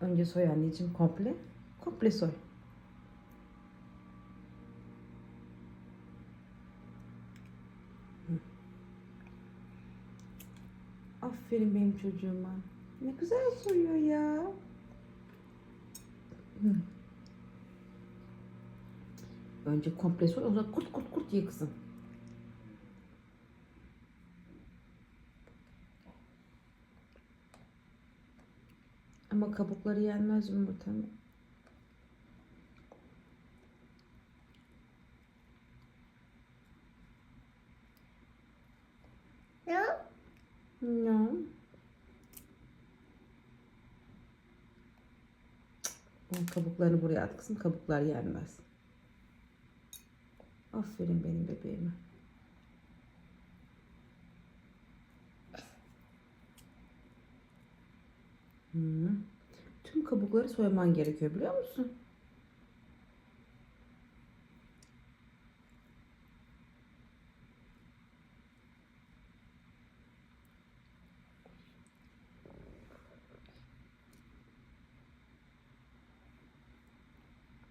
Önce soy anneciğim komple. Komple soy. Aferin benim çocuğuma. Ne güzel soyuyor ya. Önce komple soy, o zaman kurt kurt kurt ye kızım. Ama kabukları yenmez yumurtanın. No. O kabuklarını buraya at kızım. Kabuklar yenmez. Aferin benim bebeğime. Hı. Tüm kabukları soyman gerekiyor biliyor musun?